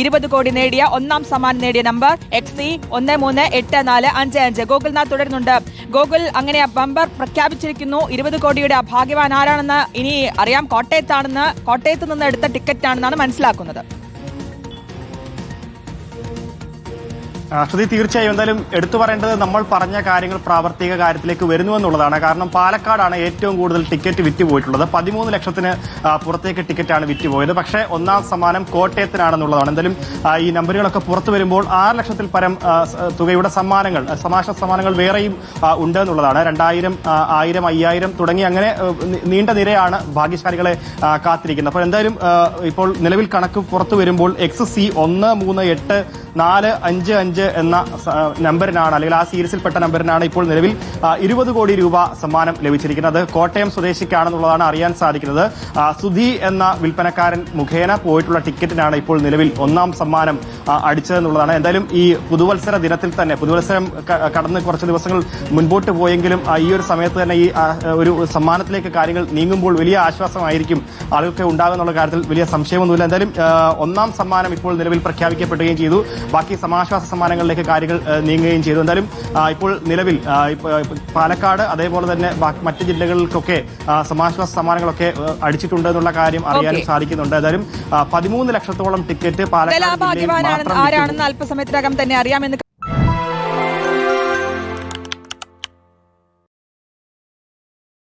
ഇരുപത് കോടി നേടിയ ഒന്നാം സമ്മാനം നേടിയ നമ്പർ എക്സ് സി ഒന്ന് മൂന്ന് എട്ട് നാല് അഞ്ച് അഞ്ച്. ഗോകുൽനാഥ് തുടരുന്നുണ്ട്. ഗോകുൽ അങ്ങനെ ബമ്പർ പ്രഖ്യാപിച്ചിരിക്കുന്നു. ഇരുപത് കോടിയുടെ ഭാഗ്യവാൻ ആരാണെന്ന് ഇനി അറിയാം. കോട്ടയത്താണെന്ന് കോട്ടയത്ത് നിന്ന് എടുത്ത ടിക്കറ്റാണെന്നാണ് മനസ്സിലാക്കുന്നത്. ശ്രുതി തീർച്ചയായും എന്തായാലും എടുത്തു പറയേണ്ടത് നമ്മൾ പറഞ്ഞ കാര്യങ്ങൾ പ്രാവർത്തിക കാര്യത്തിലേക്ക് വരുന്നു എന്നുള്ളതാണ്. കാരണം പാലക്കാടാണ് ഏറ്റവും കൂടുതൽ ടിക്കറ്റ് വിറ്റ് പോയിട്ടുള്ളത്. പതിമൂന്ന് ലക്ഷത്തിന് പുറത്തേക്ക് ടിക്കറ്റാണ് വിറ്റ് പോയത്. പക്ഷേ ഒന്നാം സമ്മാനം കോട്ടയത്തിനാണെന്നുള്ളതാണ്. എന്തായാലും ഈ നമ്പറുകളൊക്കെ പുറത്തു വരുമ്പോൾ ആറ് ലക്ഷത്തിൽ പരം തുകയുടെ സമ്മാനങ്ങൾ സമാശ സമ്മാനങ്ങൾ വേറെയും ഉണ്ട് എന്നുള്ളതാണ്. രണ്ടായിരം ആയിരം അയ്യായിരം തുടങ്ങി അങ്ങനെ നീണ്ട നിരയാണ് ഭാഗ്യശാലികളെ കാത്തിരിക്കുന്നത്. അപ്പോൾ എന്തായാലും ഇപ്പോൾ നിലവിൽ കണക്ക് പുറത്തു വരുമ്പോൾ എക്സ് സി ഒന്ന് മൂന്ന് എട്ട് നാല് അഞ്ച് അഞ്ച് എന്ന നമ്പറിനാണ് അല്ലെങ്കിൽ ആ സീരീസിൽപ്പെട്ട നമ്പറിനാണ് ഇപ്പോൾ നിലവിൽ ഇരുപത് കോടി രൂപ സമ്മാനം ലഭിച്ചിരിക്കുന്നത്. കോട്ടയം സ്വദേശിക്കാണെന്നുള്ളതാണ് അറിയാൻ സാധിക്കുന്നത്. സുധി എന്ന വിൽപ്പനക്കാരൻ മുഖേന പോയിട്ടുള്ള ടിക്കറ്റിനാണ് ഇപ്പോൾ നിലവിൽ ഒന്നാം സമ്മാനം അടിച്ചതെന്നുള്ളതാണ്. എന്തായാലും ഈ പുതുവത്സര ദിനത്തിൽ തന്നെ പുതുവത്സരം കടന്ന് കുറച്ച് ദിവസങ്ങൾ മുൻപോട്ട് പോയെങ്കിലും ഈ ഒരു സമയത്ത് തന്നെ ഈ ഒരു സമ്മാനത്തിലേക്ക് കാര്യങ്ങൾ നീങ്ങുമ്പോൾ വലിയ ആശ്വാസമായിരിക്കും ആളുകൾക്ക് ഉണ്ടാകുന്നുള്ള കാര്യത്തിൽ വലിയ സംശയമൊന്നുമില്ല. എന്തായാലും ഒന്നാം സമ്മാനം ഇപ്പോൾ നിലവിൽ പ്രഖ്യാപിക്കപ്പെടുകയും ചെയ്തു. ബാക്കി സമാശ്വാസ സമ്മാനങ്ങളിലേക്ക് കാര്യങ്ങൾ നീങ്ങുകയും ചെയ്തു എന്തായാലും ഇപ്പോൾ നിലവിൽ പാലക്കാട് അതേപോലെ തന്നെ മറ്റ് ജില്ലകൾക്കൊക്കെ സമാശ്വാസ സമ്മാനങ്ങളൊക്കെ അടിച്ചിട്ടുണ്ട് എന്നുള്ള കാര്യം അറിയാനും സാധിക്കുന്നുണ്ട് ഏതായാലും പതിമൂന്ന് ലക്ഷത്തോളം ടിക്കറ്റ് പാലക്കാട്. ആരാണെന്ന് അല്പസമയത്തിനകം തന്നെ അറിയാമെന്ന്